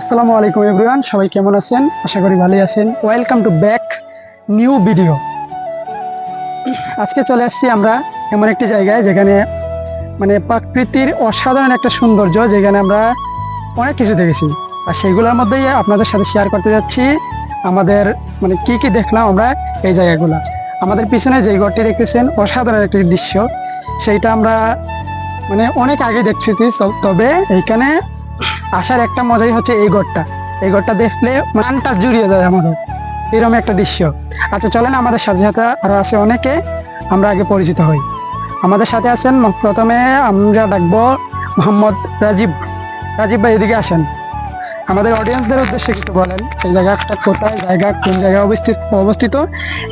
আসসালামু আলাইকুম এভরিওয়ান সবাই কেমন আছেন? আশা করি ভালোই আছেন। Welcome to back new video আজকে চলে আসছি আমরা এমন একটি জায়গায় যেখানে মানে প্রকৃতির অসাধারণ একটা সৌন্দর্য যেখানে আমরা অনেক কিছু দেখেছি। আর সেইগুলোর মধ্যেই আপনাদের সাথে শেয়ার করতে যাচ্ছি। আমাদের মানে কি কি দেখলাম আমরা এই জায়গাগুলো। আমাদের পিছনে যে ঘরটি দেখতেছেন, অসাধারণ একটি দৃশ্য। সেইটা আমরা মানে অনেক আগে দেখছি তবে এইখানে আসার একটা মজাই হচ্ছে এই ঘরটা। এই ঘরটা দেখলে মানটা জুড়িয়ে যায় আমাদের। এরকম একটা দৃশ্য। আচ্ছা চলেন আমাদের সাথে সাথে আরও আছে অনেকে, আমরা আগে পরিচিত হই। আমাদের সাথে আছেন প্রথমে আমরা ডাকবো মোহাম্মদ রাজীব। রাজীব ভাই, এদিকে আসেন। আমাদের অডিয়েন্সদের উদ্দেশ্যে কিছু বলেন। এই জায়গাটা কোথায়, জায়গা কোন জায়গায় অবস্থিত অবস্থিত,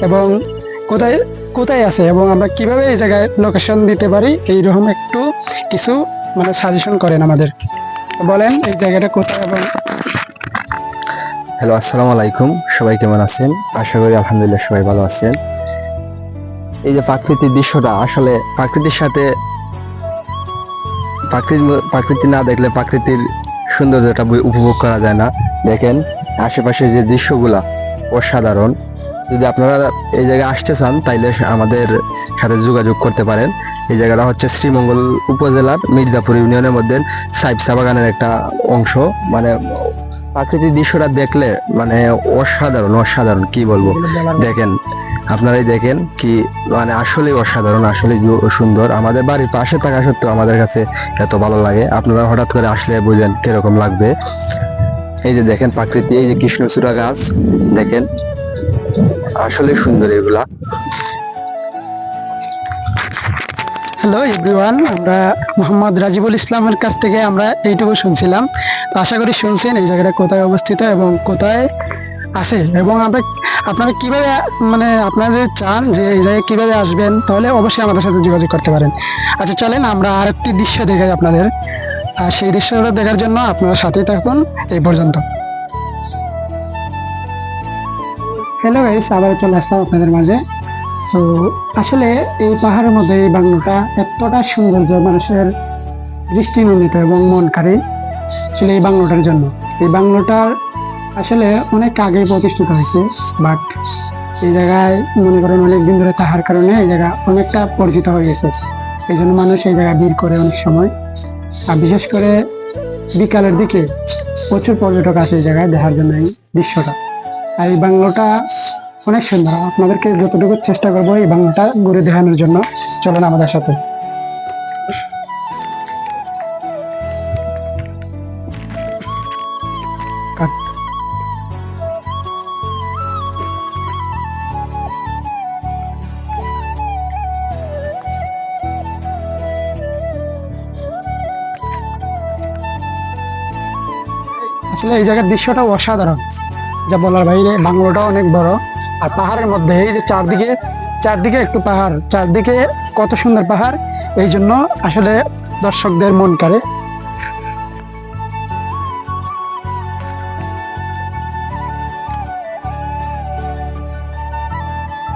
এবং কোথায় কোথায় আছে, এবং আমরা কীভাবে এই জায়গায় লোকেশন দিতে পারি? এইরকম একটু কিছু মানে সাজেশন করেন আমাদের। বলেন, এই জায়গাটা কোথায় এবং হ্যালো, আসসালামু আলাইকুম। সবাই কেমন আছেন? আশা করি আলহামদুলিল্লাহ সবাই ভালো আছেন। এই যে প্রাকৃতিক দৃশ্যটা, আসলে প্রাকৃতির সাথে প্রাকৃতি প্রাকৃতি না দেখলে প্রাকৃতির সৌন্দর্যটা উপভোগ করা যায় না। দেখেন, আশেপাশে যে দৃশ্যগুলা অসাধারণ। যদি আপনারা এই জায়গায় আসতে চান, তাইলে আমাদের সাথে যোগাযোগ করতে পারেন। এই জায়গাটা হচ্ছে শ্রীমঙ্গল উপজেলার মির্জাপুর ইউনিয়নের মধ্যে সাইব চা বাগানের একটা অংশ। মানে প্রাকৃতিক দৃশ্যটা দেখলে মানে অসাধারণ অসাধারণ কি বলব? দেখেন, আপনারাই দেখেন কি মানে আসলে অসাধারণ আসলে সুন্দর। আমাদের বাড়ির পাশে থাকা সত্ত্বেও আমাদের কাছে এত ভালো লাগে। আপনারা হঠাৎ করে আসলে বুঝেন কীরকম লাগবে। এই যে দেখেন প্রাকৃতি, এই যে কৃষ্ণচূড়া গাছ, দেখেন। আসলে সুন্দর এগুলা। হ্যালো এভরিওয়ান আমরা মোহাম্মদ রাজিবুল ইসলামের কাছ থেকে আমরা এইটুকু শুনছিলাম। তো আশা করি শুনছেন এই জায়গাটা কোথায় অবস্থিত এবং কোথায় আছে। এবং আমরা আপনারা কীভাবে মানে আপনারা যদি চান যে এই জায়গায় কীভাবে আসবেন, তাহলে অবশ্যই আমাদের সাথে যোগাযোগ করতে পারেন। আচ্ছা চলেন, আমরা আরেকটি দৃশ্য দেখাই আপনাদের। আর সেই দৃশ্যটা দেখার জন্য আপনারা সাথেই থাকুন এই পর্যন্ত। হ্যালো গাইস আবার চলে আসলাম আপনাদের মাঝে। তো আসলে এই পাহাড়ের মধ্যে এই বাংলোটা এতটা সৌন্দর্য, মানুষের দৃষ্টিনন্দিত এবং মন কাড়ে আসলে এই বাংলোটার জন্য। এই বাংলোটার আসলে অনেক আগেই প্রতিষ্ঠিত হয়েছে বাট এই জায়গায় মনে করেন অনেক দিন ধরে থাকার কারণে এই জায়গা অনেকটা পরিচিত হয়ে গেছে। এই জন্য মানুষ এই জায়গায় ভিড় করে অনেক সময়। আর বিশেষ করে বিকালের দিকে প্রচুর পর্যটক আসে এই জায়গায় দেখার জন্য এই দৃশ্যটা। আর এই বাংলোটা অনেক সুন্দর আপনাদেরকে যতটুকু চেষ্টা করব এই বাংলাটা ঘুরে দেখানোর জন্য। চলেন আমাদের সাথে। আসলে এই জায়গার দৃশ্যটা অসাধারণ। যা বলার বাইরে বাংলোটা অনেক বড়। আর পাহাড়ের মধ্যে, এই যে চারদিকে চারদিকে একটু পাহাড়, চারদিকে কত সুন্দর পাহাড়, এই জন্য আসলে দর্শকদের মন কাড়ে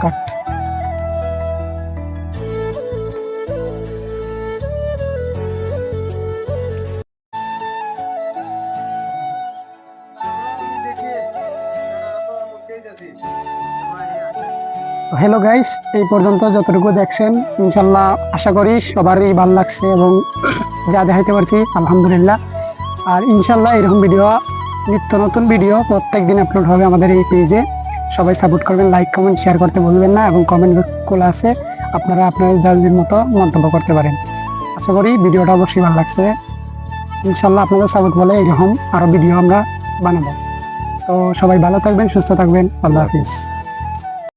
কাট। হ্যালো গাইস এই পর্যন্ত যতটুকু দেখছেন, ইনশাল্লাহ আশা করি সবারই ভালো লাগছে এবং যা দেখাইতে পারছি, আলহামদুলিল্লাহ। আর ইনশাল্লাহ এরকম ভিডিও নিত্য নতুন ভিডিও প্রত্যেক দিন আপলোড হবে আমাদের এই পেজে সবাই সাপোর্ট করবেন লাইক কমেন্ট শেয়ার করতে ভুলবেন না এবং কমেন্ট খোলা আছে। আপনারা আপনাদের যাদের মতো মন্তব্য করতে পারেন। আশা করি ভিডিওটা অবশ্যই ভালো লাগছে। ইনশাল্লাহ আপনাদের সাপোর্ট বলে এরকম আরও ভিডিও আমরা বানাবো। তো সবাই ভালো থাকবেন, সুস্থ থাকবেন। আল্লাহ হাফিজ।